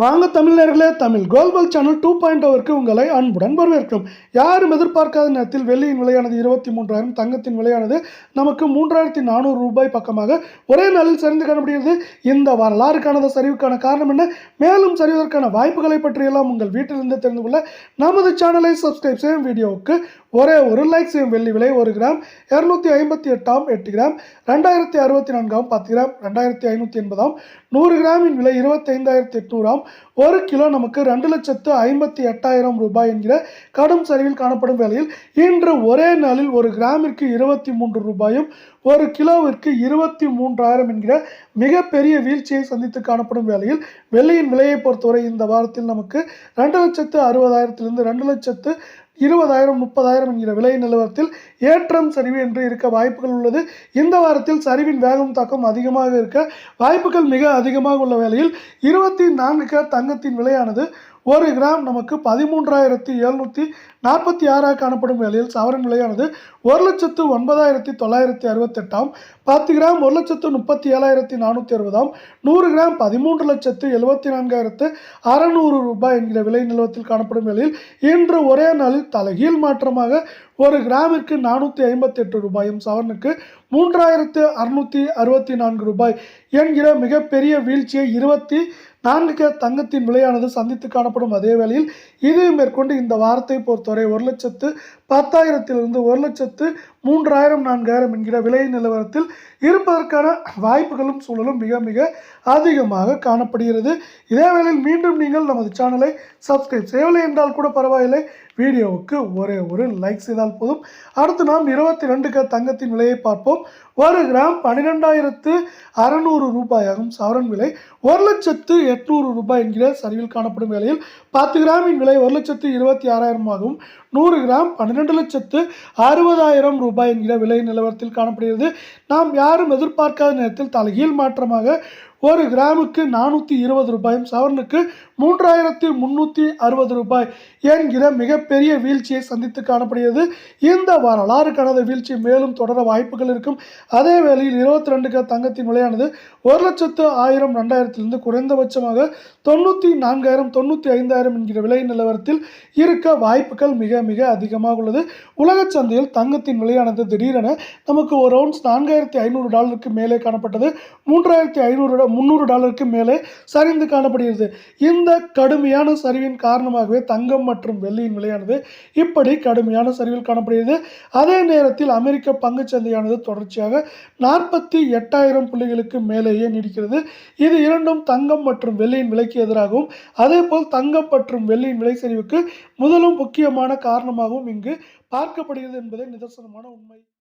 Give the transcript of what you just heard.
வாங்க தமிழர்களே Tamil global channel two point ஓவருக்கு உங்களை அன்புடன் வரவேற்கும் யாரும் எதிர்பார்க்காத நேரத்தில் வெள்ளியின் விலையானது இருபத்தி மூன்றாயிரம் தங்கத்தின் விலையானது நமக்கு மூன்றாயிரத்தி நானூறு ரூபாய் பக்கமாக ஒரே நாளில் சரிந்து காணப்படுகிறது. இந்த வரலாறுக்கானது சரிவுக்கான காரணம் என்ன? மேலும் சரிவதற்கான வாய்ப்புகளை பற்றியெல்லாம் உங்கள் வீட்டிலிருந்து தெரிந்து கொள்ள நமது சேனலை சப்ஸ்கிரைப் செய்யும் வீடியோவுக்கு ஒரே ஒரு லைக் செய்யும் வெள்ளி விலை ஒரு கிராம் இரநூத்தி ஐம்பத்தி எட்டாம் எட்டு கிராம் ரெண்டாயிரத்தி அறுபத்தி நான்காம் பத்து கிராம் ரெண்டாயிரத்தி ஐநூற்றி எண்பதாம். நூறு கிராமின் விலை இருபத்தைந்தாயிரத்தி எட்நூறாம். ஒரு கிலோ நமக்கு ரெண்டு லட்சத்து ஐம்பத்தி எட்டாயிரம் ரூபாய் என்கிற கடும் சரிவில் காணப்படும் வேளையில் இன்று ஒரே நாளில் ஒரு கிராமிற்கு இருபத்தி மூன்று ரூபாயும் ஒரு கிலோவிற்கு இருபத்தி மூன்றாயிரம் என்கிற மிகப்பெரிய வீழ்ச்சியை சந்தித்து காணப்படும் வேளையில் வெள்ளியின் விலையை பொறுத்தவரை இந்த வாரத்தில் நமக்கு ரெண்டு லட்சத்து அறுபதாயிரத்திலிருந்து ரெண்டு லட்சத்து இருபதாயிரம் முப்பதாயிரம் என்கிற விலை நிலவரத்தில் ஏற்றம் சரிவு என்று இருக்க வாய்ப்புகள் உள்ளது. இந்த வாரத்தில் சரிவின் வேகம் தாக்கம் அதிகமாக இருக்க வாய்ப்புகள் மிக அதிகமாக உள்ள வேளையில் இருபத்தி நான்கு தங்கத்தின் விலையானது ஒரு கிராம் நமக்கு பதிமூன்றாயிரத்தி எழுநூற்றி நாற்பத்தி ஆறாக காணப்படும் வேளையில் சவரன் விலையானது ஒரு லட்சத்து ஒன்பதாயிரத்தி தொள்ளாயிரத்தி அறுபத்தெட்டாம் பத்து கிராம் ஒரு லட்சத்து முப்பத்தி ஏழாயிரத்தி நானூற்றி அறுபதாம் நூறு கிராம் பதிமூன்று லட்சத்து எழுபத்தி நான்காயிரத்து அறநூறு ரூபாய் என்கிற விலை நிலவத்தில் காணப்படும் வேளையில் இன்று ஒரே நாளில் தலைகீழ் மாற்றமாக ஒரு கிராமிற்கு நானூற்றி ஐம்பத்தி எட்டு ரூபாயும் சவரனுக்கு மூன்றாயிரத்து அறுநூற்றி அறுபத்தி நான்கு ரூபாய் என்கிற மிகப்பெரிய வீழ்ச்சியை இருபத்தி நான்கு தங்கத்தின் விலையானது சந்தித்து காணப்படும் அதே வேளையில் இது மேற்கொண்டு இந்த வாரத்தை பொறுத்தவரை ஒரு லட்சத்து பத்தாயிரத்திலிருந்து ஒரு லட்சத்து மூன்றாயிரம் நான்காயிரம் என்கிற விலை நிலவரத்தில் இருப்பதற்கான வாய்ப்புகளும் சூழலும் மிக மிக அதிகமாக காணப்படுகிறது. இதே வேளையில் மீண்டும் நீங்கள் நமது சேனலை சப்ஸ்கிரைப் செய்யவில்லை என்றால் கூட பரவாயில்லை. வீடியோவுக்கு ஒரே ஒரு லைக் செய்தால் போதும். அடுத்து நாம் இருபத்தி ரெண்டுக்கு தங்கத்தின் விலையை பார்ப்போம். ஒரு கிராம் பன்னிரெண்டாயிரத்து அறநூறு ரூபாயாகும். சவரன் விலை ஒரு லட்சத்து எட்நூறு ரூபாய் என்கிற சரிவில் காணப்படும் வேளையில் பத்து கிராமின் விலை ஒரு லட்சத்து இருபத்தி ஆறாயிரமாகவும் நூறு கிராம் பன்னிரெண்டு லட்சத்து அறுபதாயிரம் ரூபாய் என்கிற விலை நிலவரத்தில் காணப்படுகிறது. நாம் யாரும் எதிர்பார்க்காத நேரத்தில் தலைகீழ் மாற்றமாக ஒரு கிராமுக்கு நானூற்றி இருபது ரூபாயும் சவரனுக்கு மூன்றாயிரத்தி முந்நூற்றி அறுபது ரூபாய் என்கிற மிகப்பெரிய வீழ்ச்சியை சந்தித்து காணப்படுகிறது. இந்த வரலாறு கடந்த வீழ்ச்சி மேலும் தொடர வாய்ப்புகள் இருக்கும். அதே வேளையில் இருபத்தி ரெண்டுக்கு தங்கத்தின் விலையானது ஒரு லட்சத்து ஆயிரம் ரெண்டாயிரத்திலிருந்து குறைந்தபட்சமாக தொண்ணூற்றி நான்காயிரம் தொண்ணூற்றி ஐந்தாயிரம் என்கிற விலை நிலவரத்தில் இருக்க வாய்ப்புகள் மிக மிக அதிகமாக உள்ளது. உலக சந்தையில் தங்கத்தின் விலையானது திடீரென நமக்கு ஒரு ரவுண்ட்ஸ் நான்காயிரத்தி ஐநூறு டாலருக்கு மேலே காணப்பட்டது. மூன்றாயிரத்தி ஐநூறு முந்நூறு டாலருக்கு மேலே சரிந்து காணப்படுகிறது. இந்த கடுமையான சரிவின் காரணமாகவே தங்கம் மற்றும் வெள்ளியின் விலையானது இப்படி கடுமையான சரிவில் காணப்படுகிறது. அதே நேரத்தில் அமெரிக்க பங்குச் சந்தையானது தொடர்ச்சியாக நாற்பத்தி எட்டாயிரம் புள்ளிகளுக்கு மேலேயே நீடிக்கிறது. இது இரண்டும் தங்கம் மற்றும் வெள்ளியின் விலைக்கு எதிராகவும் அதே போல் தங்கம் மற்றும் வெள்ளியின் விலை சரிவுக்கு முதலும் முக்கியமான காரணமாகவும் இங்கு பார்க்கப்படுகிறது என்பதே நிதர்சனமான உண்மை.